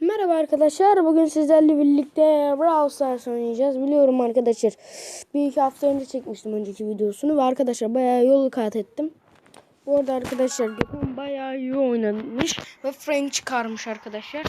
Merhaba arkadaşlar. Bugün sizlerle birlikte Brawl Stars oynayacağız. Biliyorum arkadaşlar. Bir iki hafta önce çekmiştim önceki videosunu. Ve arkadaşlar bayağı yol kat ettim. Bu arada arkadaşlar Gökhan bayağı iyi oynamış. Ve Frank çıkarmış arkadaşlar.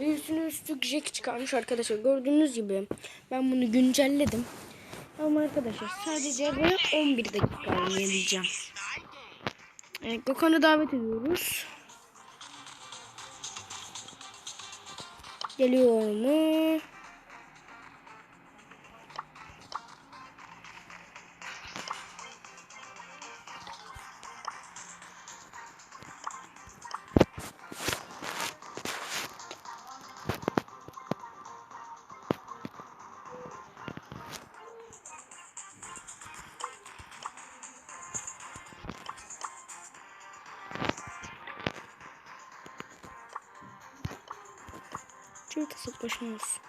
Ve üstüne üstlük Jack çıkarmış arkadaşlar. Gördüğünüz gibi ben bunu güncelledim. Ama arkadaşlar sadece böyle 11 dakika oynayabileceğim. Evet, Gökhan'ı davet ediyoruz. Geliyor mu? Çünkü tek başına olsun.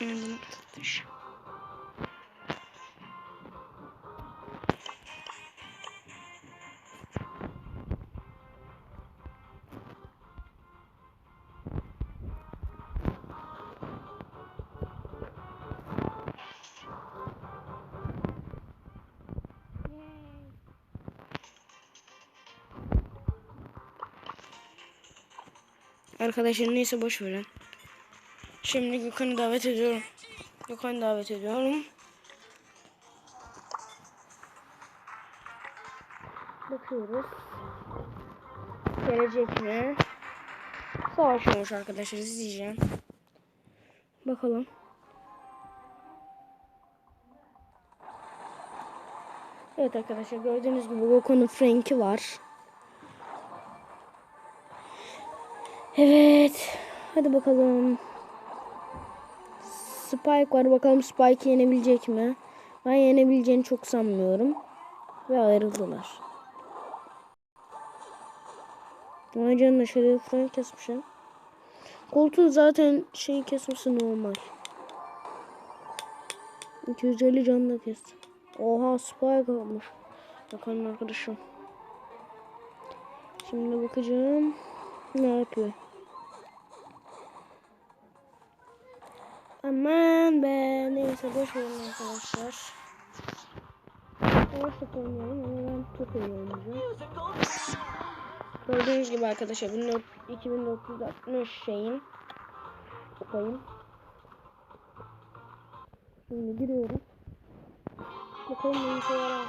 Ben bunu tutmuş. Arkadaşlar neyse boş verin. Şimdi Gökhan'ı davet ediyorum. Gökhan'ı davet ediyorum. Bakıyoruz. Gelecek mi? Savaşıyormuş arkadaşlar izleyeceğim. Bakalım. Evet arkadaşlar gördüğünüz gibi Goku'nun Frank'i var. Evet. Hadi bakalım. Spike var. Bakalım Spike yenebilecek mi? Ben yenebileceğini çok sanmıyorum. Ve ayrıldılar. Vay canına şöyle falan kesmişim. Koltuğu zaten şeyi kesmesi normal. 250 can da kesti. Oha Spike olmuş. Bakalım arkadaşım. Şimdi bakacağım. Ne yapıyor? Aman be neyse boş verin arkadaşlar. Top oynayalım ama ben çok oynayacağım. Gördüğünüz gibi arkadaşlar 2460 şeyin koyayım. Şimdi giriyorum. Bakalım ne işe yarar?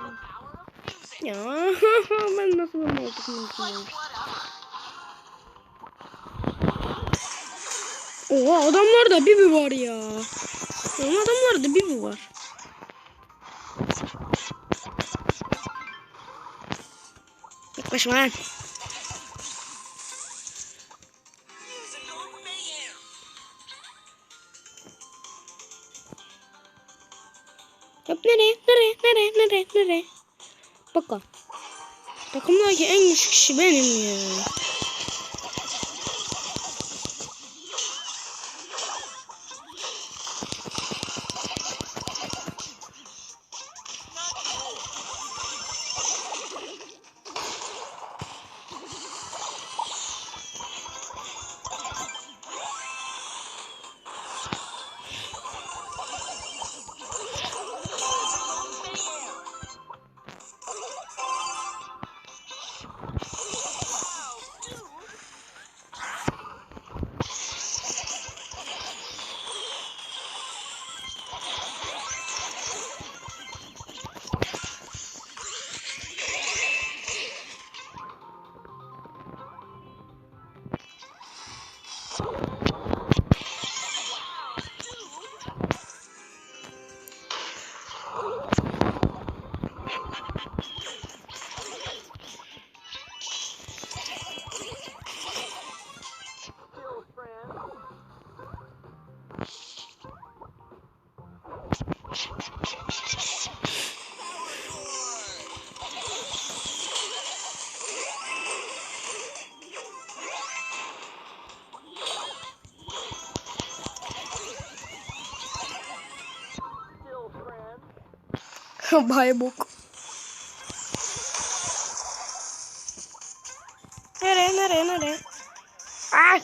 Ya ben nasıl bunu yapayım? Oha adamlarda bibi var ya. Oğlum adamlarda bibi var. Yaklaşma lan. Yap nereye? Nereye? Nereye? Nereye? Nereye? Bakın. Takımdaki en güçlü kişi benim ya. É Vai, boco. Nere, nere, nere. Ai!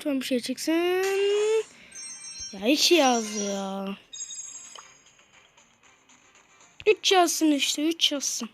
Lütfen bir şey çıksın. Ya hiç yaz ya. 3 yazsın işte 3 yazsın.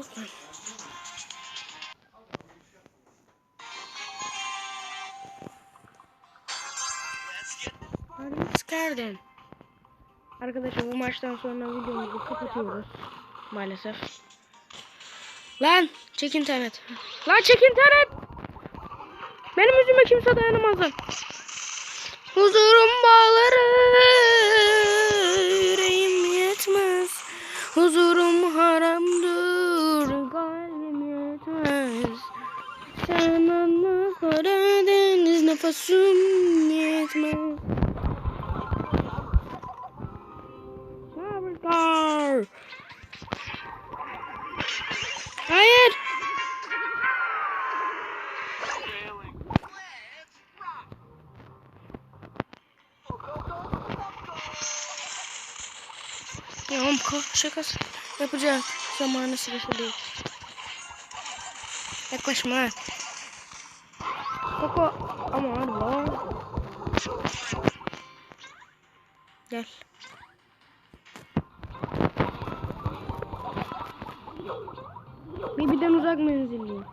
Lütfen. Harbi çıkardın. Arkadaşlar bu maçtan sonra videomuzu kapatıyoruz. Maalesef. Lan çek internet. Lan çek internet. Benim yüzüme kimse dayanamaz lan. Huzurum bağları yüreğim yetmez. Huzurum Nefesim yetmez. Sabırkar. Hayır. Ya oğlum ka- şakası yapacağım. Zamanı sırası değil. Yaklaşma. Koko ama lan. Gel. Ben uzak menzilliyim.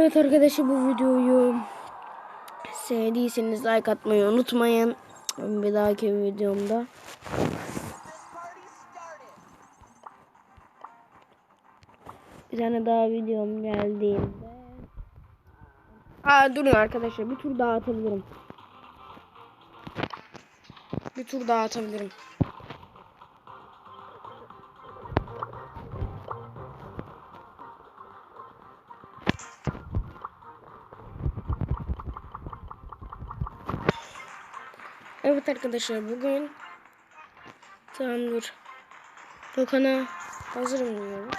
Evet arkadaşlar bu videoyu sevdiyseniz like atmayı unutmayın. Bir dahaki videomda. Bir tane daha videom geldiğinde. Aa durun arkadaşlar bir tur daha atabilirim. Bir tur daha atabilirim. Evet arkadaşlar bugün tamam dur. Dokan'a hazırım diyorum.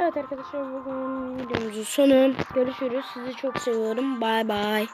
Evet arkadaşlar bugün videomuzun sonu. Görüşürüz. Sizi çok seviyorum. Bay bay.